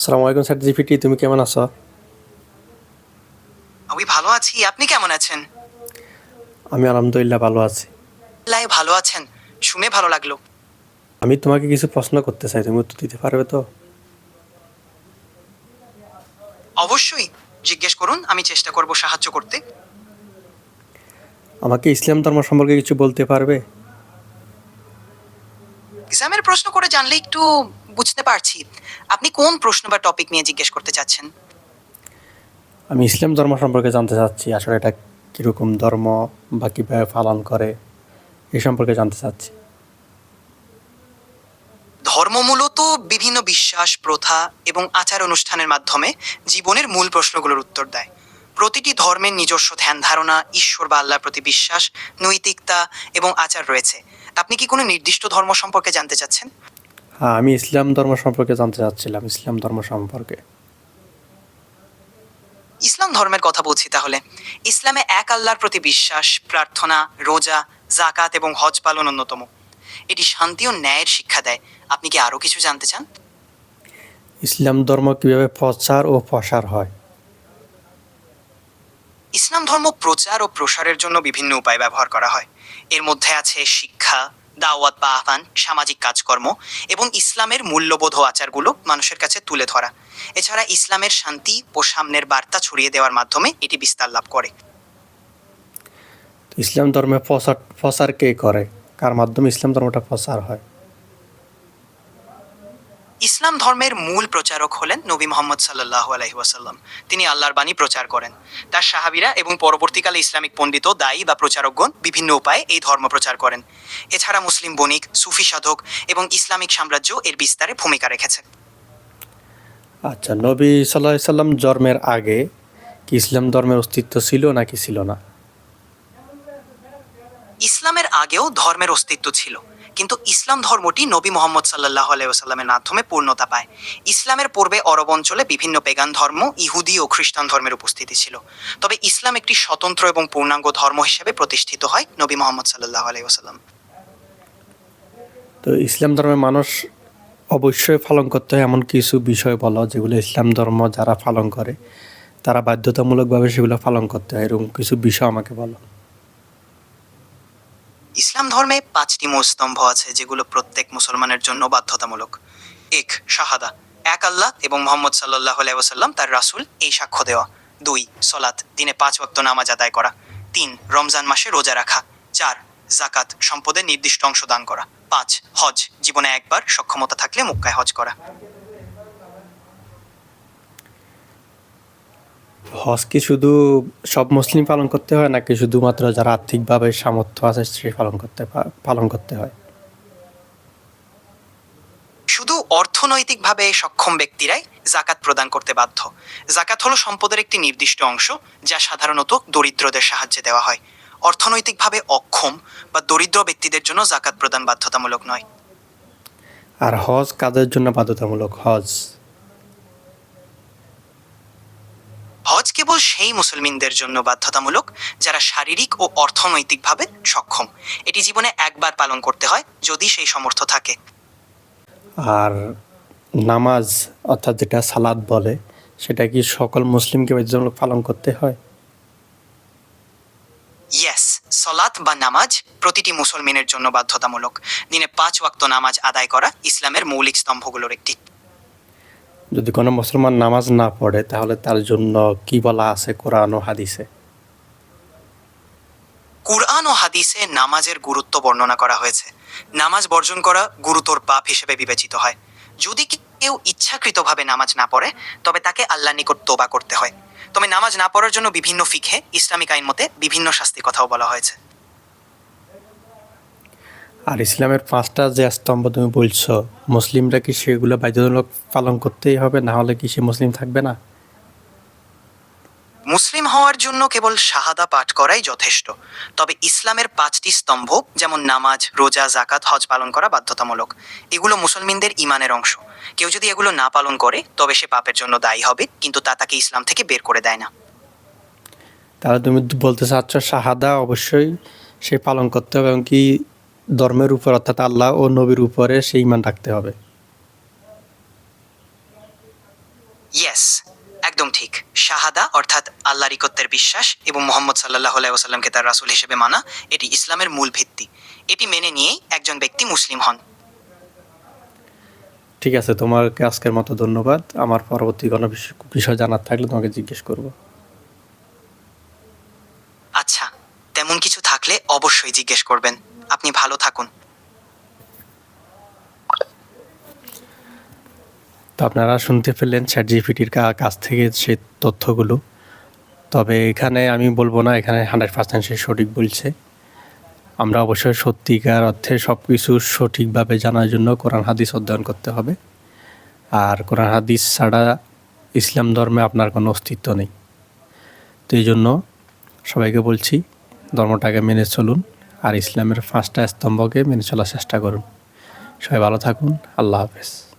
আসসালামু আলাইকুম sir GPT তুমি কেমন আছো? আমি ভালো আছি আপনি কেমন আছেন? আমি আলহামদুলিল্লাহ ভালো আছি। লাই ভালো আছেন শুনে ভালো লাগল। আমি তোমাকে কিছু প্রশ্ন করতে চাই তুমি উত্তর দিতে পারবে তো? অবশ্যই জিজ্ঞেস করুন আমি চেষ্টা করব সাহায্য করতে। আমাকে ইসলাম ধর্ম সম্পর্কে কিছু বলতে পারবে? ইসলামের প্রশ্ন করে জানলে একটু বুঝতে পারছি। আপনি কোন প্রশ্ন বা টপিক নিয়ে জিজ্ঞেস করতে চাচ্ছেন? আমি ইসলাম ধর্ম সম্পর্কে জানতে চাচ্ছি আসলে এটা কীরকম ধর্ম বা কীভাবে পালন করে এই সম্পর্কে জানতে চাচ্ছি। ধর্ম মূলত বিভিন্ন বিশ্বাস প্রথা এবং আচার অনুষ্ঠানের মাধ্যমে জীবনের মূল প্রশ্নগুলোর উত্তর দেয়। প্রতিটি ধর্মের নিজস্ব ধ্যান ধারণা ঈশ্বর বা আল্লাহর প্রতি বিশ্বাস নৈতিকতা এবং আচার রয়েছে। আপনি কি কোনো নির্দিষ্ট ধর্ম সম্পর্কে জানতে চাচ্ছেন? আমি ইসলাম ধর্ম সম্পর্কে জানতে চাচ্ছিলাম ইসলাম ধর্ম সম্পর্কে। ইসলাম ধর্মের কথা বলছি তাহলে। ইসলামে এক আল্লাহর প্রতি বিশ্বাস প্রার্থনা রোজা জাকাত এবং হজ পালন অন্যতম। এটি শান্তি ও ন্যায়ের শিক্ষা দেয়। আপনি কি আরও কিছু জানতে চান? ইসলাম ধর্ম কীভাবে প্রচার ও প্রসার হয়? ইসলাম ধর্ম প্রচার ও প্রসারের জন্য বিভিন্ন উপায় ব্যবহার করা হয়। এর মধ্যে আছে শিক্ষা দাওয়াত বা আহ্বান, সামাজিক কাজকর্ম এবং ইসলামের মূল্যবোধ ও আচারগুলো মানুষের কাছে তুলে ধরা। এছাড়া ইসলামের শান্তি ও সামনের বার্তা ছড়িয়ে দেওয়ার মাধ্যমে এটি বিস্তার লাভ করে। ইসলাম ধর্মে প্রচার প্রচার কে করে? কার মাধ্যমে ইসলাম ধর্মটা প্রচার হয়? ইসলাম ধর্মের মূল প্রচারক হলেন নবী মোহাম্মদ সাল্লাহ আলহি ওয়াসাল্লাম। তিনি আল্লাহর বাণী প্রচার করেন। তার সাহাবিরা এবং পরবর্তীকালে ইসলামিক পণ্ডিত দায়ী বা প্রচারকগণ বিভিন্ন উপায়ে এই ধর্ম প্রচার করেন। এছাড়া মুসলিম বণিক সুফি সাধক এবং ইসলামিক সাম্রাজ্য এর বিস্তারে ভূমিকা রেখেছে আচ্ছা নবী সাল্লাহ সাল্লাম জন্মের আগে কি ইসলাম ধর্মের অস্তিত্ব ছিল নাকি ছিল না? ইসলামের আগেও ধর্মের অস্তিত্ব ছিল। কিন্তু ইসলাম ধর্মটি নবী মোহাম্মদ সাল্লাহ আলাইসাল্লামের মাধ্যমে পূর্ণতা পায়। ইসলামের পূর্বে অরব অঞ্চলে বিভিন্ন পেগান ধর্ম, ইহুদি ও খ্রিস্টান ধর্মের উপস্থিতি ছিল। তবে ইসলাম একটি স্বতন্ত্র এবং পূর্ণাঙ্গ ধর্ম হিসেবে প্রতিষ্ঠিত হয় নবী মোহাম্মদ সাল্লাহ আলাইসাল্লাম তো ইসলাম ধর্মের মানুষ অবশ্যই পালন করতে হয় এমন কিছু বিষয় বলো, যেগুলো ইসলাম ধর্ম যারা পালন করে, তারা বাধ্যতামূলকভাবে সেগুলো পালন করতে হয়, এরকম কিছু বিষয় আমাকে বলো। ইসলাম ধর্মে পাঁচটি স্তম্ভ আছে, যেগুলো প্রত্যেক মুসলমানের জন্য বাধ্যতামূলক। এক, শাহাদা। এক, আল্লাহ এবং মোহাম্মদ সাল্লাহ আলাইসাল্লাম তার রাসূল, এই সাক্ষ্য দেওয়া। দুই সলাত দিনে পাঁচ ওয়াক্ত নামাজ আদায় করা। তিন, রমজান মাসে রোজা রাখা। চার জাকাত সম্পদের নির্দিষ্ট অংশ দান করা। পাঁচ, হজ, জীবনে একবার সক্ষমতা থাকলে মুক্কায় হজ করা। হজ কি শুধু সব মুসলিম পালন করতে হয় নাকি শুধুমাত্র যারা আর্থিকভাবে সামর্থ্য আছে সে পালন করতে পালন করতে হয়? শুধু অর্থনৈতিকভাবে সক্ষম ব্যক্তিরাই জাকাত প্রদান করতে বাধ্য। জাকাত হলো সম্পদের একটি নির্দিষ্ট অংশ যা সাধারণত দরিদ্রদের সাহায্যে দেওয়া হয়। অর্থনৈতিকভাবে অক্ষম বা দরিদ্র ব্যক্তিদের জন্য জাকাত প্রদান বাধ্যতামূলক নয়। আর হজ কাদের জন্য বাধ্যতামূলক? হজ। হজ কেবল সেই মুসলমানদের জন্য বাধ্যতামূলক যারা শারীরিক ও অর্থনৈতিকভাবে সক্ষম। এটি জীবনে একবার পালন করতে হয় যদি সেই সমর্থ থাকে। আর নামাজ অর্থাৎ যেটা সালাদ বলে সেটা কি সকল মুসলিমকে বাধ্যতামূলক পালন করতে হয়? ইয়েস সলাত বা নামাজ প্রতিটি মুসলমানের জন্য বাধ্যতামূলক। দিনে পাঁচ ওয়াক্ত নামাজ আদায় করা ইসলামের মৌলিক স্তম্ভগুলোর একটি। যদি কোনো মুসলমান নামাজ না পড়ে, তাহলে তার জন্য কি বলা আছে কোরআন ও হাদিসে? কুরআন ও হাদিসে নামাজের গুরুত্ব বর্ণনা করা হয়েছে। নামাজ বর্জন করা গুরুতর পাপ হিসেবে বিবেচিত হয়। যদি কেউ ইচ্ছাকৃতভাবে নামাজ না পড়ে, তবে তাকে আল্লাহ নিকট তোবা করতে হয়। তবে নামাজ না পড়ার জন্য বিভিন্ন ফিখে ইসলামিক আইন মতে বিভিন্ন শাস্তি কথাও বলা হয়েছে। আর ইসলামের পাঁচটা যে স্তম্ভ তুমি বলছো মুসলিমরা কি সেগুলো বাধ্যতামূলক পালন করতেই হবে? না হলে কি সে মুসলিম থাকবে না? মুসলিম হওয়ার জন্য কেবল শাহাদা পাঠ করাই যথেষ্ট। তবে ইসলামের পাঁচটি স্তম্ভ যেমন নামাজ রোজা জাকাত হজ পালন করা বাধ্যতামূলক। এগুলো মুসলমানদের ইমানের অংশ। কেউ যদি এগুলো না পালন করে তবে সে পাপের জন্য দায়ী হবে কিন্তু তা তাকে ইসলাম থেকে বের করে দেয় না। তাহলে তুমি বলতে চাচ্ছ শাহাদা অবশ্যই সে পালন করতে হবে এবং কি ধর্মের উপর অর্থাৎ আল্লাহ ও নবীর উপরে সে ইমান রাখতে হবে। ইয়েস একদম ঠিক। শাহাদা অর্থাৎ আল্লাহর ইকত্বের বিশ্বাস এবং মোহাম্মদ সাল্লাহ আলাইসাল্লামকে তার রাসূল হিসেবে মানা এটি ইসলামের মূল ভিত্তি। এটি মেনে নিয়েই একজন ব্যক্তি মুসলিম হন। ঠিক আছে তোমাকে আজকের মতো ধন্যবাদ। আমার পরবর্তী কোনো বিষয় জানার থাকলে তোমাকে জিজ্ঞেস করব। আচ্ছা তেমন কিছু থাকলে অবশ্যই জিজ্ঞেস করবেন। আপনি ভালো থাকুন। তো আপনারা শুনতে পেলেন চ্যাট জিপিটির কাছ থেকে সেই তথ্যগুলো। তবে এখানে আমি বলব না, এখানে হান্ড্রেড পার্সেন্ট সে সঠিক বলছে। আমরা অবশ্যই সত্যিকার অর্থে সব কিছু সঠিকভাবে জানার জন্য কোরআন, হাদিস অধ্যয়ন করতে হবে। আর কোরআন, হাদিস ছাড়া ইসলাম ধর্মে আপনার কোনো অস্তিত্ব নেই। তো এই জন্য সবাইকে বলছি ধর্মটাকে মেনে চলুন আর ইসলামের পাঁচটা স্তম্ভকে মেনে চলার চেষ্টা করুন। সবাই ভালো থাকুন। আল্লাহ হাফেজ।